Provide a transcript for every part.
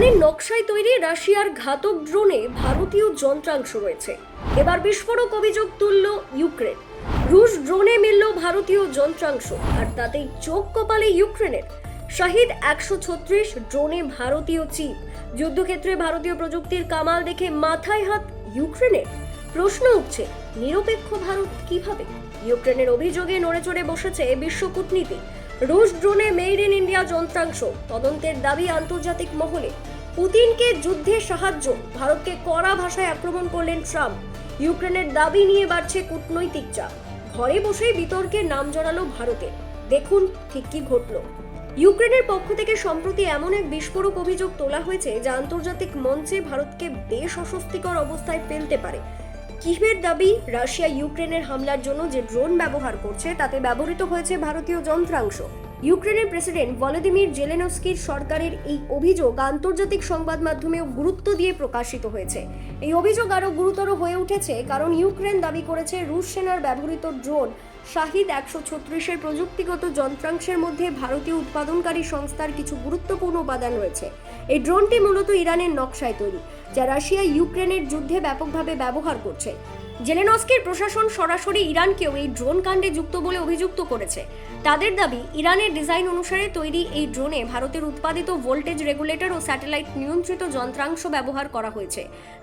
ইরানের নকশায় তৈরি রাশিয়ার ঘাতক ড্রোনে ভারতীয় যন্ত্রাংশ রয়েছে। এবার বিস্ফোরক অভিযোগ তুলল ইউক্রেন। রুশ ড্রোনে মিলল ভারতীয় যন্ত্রাংশ, আর তাতেই চোখ কপালে ইউক্রেনের। শাহিদ একশো ছত্রিশ, ড্রোনে ভারতীয় চিপ। যুদ্ধক্ষেত্রে ভারতীয় প্রযুক্তির কামাল দেখে মাথায় হাত ইউক্রেনের। প্রশ্ন উঠছে, নিরপেক্ষ ভারত কীভাবে? ইউক্রেনের অভিযোগে নড়ে চড়ে বসেছে বিশ্ব কূটনীতি। রুশ ড্রোনে মেড ইন ইন্ডিয়া যন্ত্রাংশ। তদন্তের দাবি আন্তর্জাতিক মহলে। পুতিনকে যুদ্ধে সাহায্য। ভারতকে কড়া ভাষায় আক্রমণ করলেন ট্রাম্প। ইউক্রেনের দাবি নিয়ে বাড়ছে কূটনৈতিক চাপ। ঘরে বসেই বিতর্কের নাম জড়ালো ভারতের দেখুন ঠিক কি ঘটলো। ইউক্রেনের পক্ষ থেকে সম্প্রতি এমন এক বিস্ফোরক অভিযোগ তোলা হয়েছে যা আন্তর্জাতিক মঞ্চে ভারতকে বেশ অস্বস্তিকর অবস্থায় ফেলতে পারে। কিভের দাবি, রাশিয়া ইউক্রেনের হামলার জন্য যে ড্রোন ব্যবহার করছে, তাতে ব্যবহৃত হয়েছে ভারতীয় যন্ত্রাংশ। ইউক্রেনের প্রেসিডেন্ট ভলোদিমির জেলেনস্কির সরকারের এই অভিযোগ আন্তর্জাতিক সংবাদ মাধ্যমেও গুরুত্ব দিয়ে প্রকাশিত হয়েছে। এই অভিযোগ আরও গুরুতর হয়ে উঠেছে কারণ ইউক্রেন দাবি করেছে রুশ সেনার ব্যবহৃত ড্রোন শাহিদ একশো ছত্রিশের প্রযুক্তিগত যন্ত্রাংশের মধ্যে ভারতীয় উৎপাদনকারী সংস্থার কিছু গুরুত্বপূর্ণ উপাদান রয়েছে। এই ড্রোনটি মূলত ইরানের নকশায় তৈরি, যা রাশিয়া ইউক্রেনের যুদ্ধে ব্যাপকভাবে ব্যবহার করছে। জেলেনস্কির প্রশাসন সরাসরি ইরানকেও এই ড্রোন কাণ্ডে যুক্ত বলে অভিযুক্ত করেছে। তাদের দাবি, ইরানের ডিজাইন অনুসারে তৈরি এই ড্রোনে ভারতের উৎপাদিত ভোল্টেজ রেগুলেটর ও স্যাটেলাইট নিয়ন্ত্রিত যন্ত্রাংশ ব্যবহার করা হয়েছে,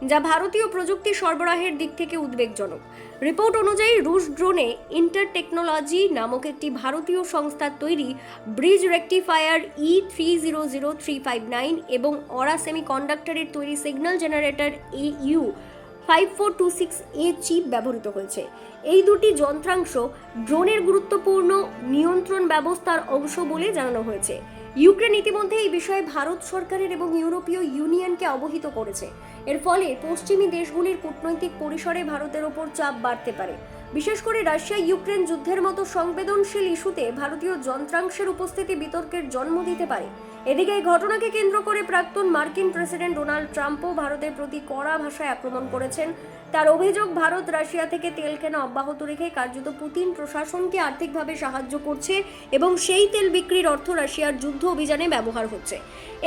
যা ভারতীয় প্রযুক্তি সরবরাহের দিক থেকে উদ্বেগজনক। রিপোর্ট অনুযায়ী, রুশ ড্রোনে ইন্টার টেকনোলজি নামক একটি ভারতীয় সংস্থার তৈরি bridge rectifier E three zero zero three five nine এবং অরা সেমি তৈরি signal generator A U five four two six A chip ব্যবহৃত হয়েছে। এই দুটি যন্ত্রাংশ ড্রোনের গুরুত্বপূর্ণ নিয়ন্ত্রণ ব্যবস্থার অংশ বলে জানানো হয়েছে। ইউক্রেন ইতিমধ্যে এই বিষয়ে ভারত সরকারের এবং ইউরোপীয় ইউনিয়নকে অবহিত করেছে। এর ফলে পশ্চিমী দেশগুলির কূটনৈতিক পরিসরে ভারতের ওপর চাপ বাড়তে পারে। বিশেষ করে রাশিয়া ইউক্রেন যুদ্ধের মতো সংবেদনশীল ইস্যুতে ভারতীয় যন্ত্রাংশের উপস্থিতি বিতর্কের জন্ম দিতে পারে। এদিকে এই ঘটনাকে কেন্দ্র করে প্রাক্তন মার্কিন প্রেসিডেন্ট ডোনাল্ড ট্রাম্পও ভারতের প্রতি কড়া ভাষায় আক্রমণ করেছেন। তার অভিযোগ, ভারত রাশিয়া থেকে তেল কেনা অব্যাহত রেখে কার্যত পুতিন প্রশাসনকে আর্থিকভাবে সাহায্য করছে এবং সেই তেল বিক্রির অর্থ রাশিয়ার যুদ্ধ অভিযানে ব্যবহার হচ্ছে।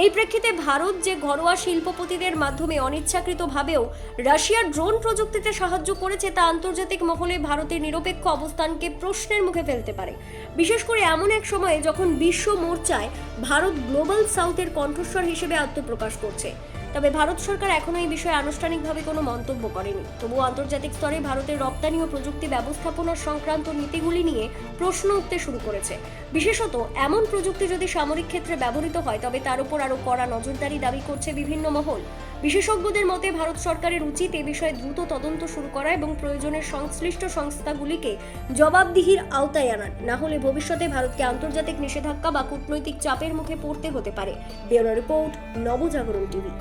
এই প্রেক্ষিতে ভারত যে ঘরোয়া শিল্পপতিদের মাধ্যমে অনিচ্ছাকৃতভাবেও রাশিয়ার ড্রোন প্রযুক্তিতে সাহায্য করেছে তা আন্তর্জাতিক মহলে ভারতের নিরপেক্ষ অবস্থানকে প্রশ্নের মুখে ফেলতে পারে। বিশেষ করে এমন এক সময়ে যখন বিশ্ব মোর্চায় ভারত সাউথের কণ্ঠস্বর হিসেবে আত্মপ্রকাশ করছে। তবে ভারত সরকার এখনও এই বিষয়ে আনুষ্ঠানিকভাবে কোনো মন্তব্য করেনি। তবুও আন্তর্জাতিক স্তরে ভারতের রপ্তানি ও প্রযুক্তি ব্যবস্থাপনা সংক্রান্ত নীতিগুলি নিয়ে প্রশ্ন উঠতে শুরু করেছে। বিশেষত, এমন প্রযুক্তি যদি সামরিক ক্ষেত্রে ব্যবহৃত হয়, তবে তার উপর আরও কড়া নজরদারি দাবি করছে বিভিন্ন মহল। বিশেষজ্ঞদের মতে, ভারত সরকারের উচিত এ বিষয়ে দ্রুত তদন্ত শুরু করা এবং প্রয়োজনের সংশ্লিষ্ট সংস্থাগুলিকে জবাবদিহির আওতায় আনার। না হলে ভবিষ্যতে ভারতকে আন্তর্জাতিক নিষেধাজ্ঞা বা কূটনৈতিক চাপের মুখে পড়তে হতে পারে। Bureau report, Nabajagaran TV.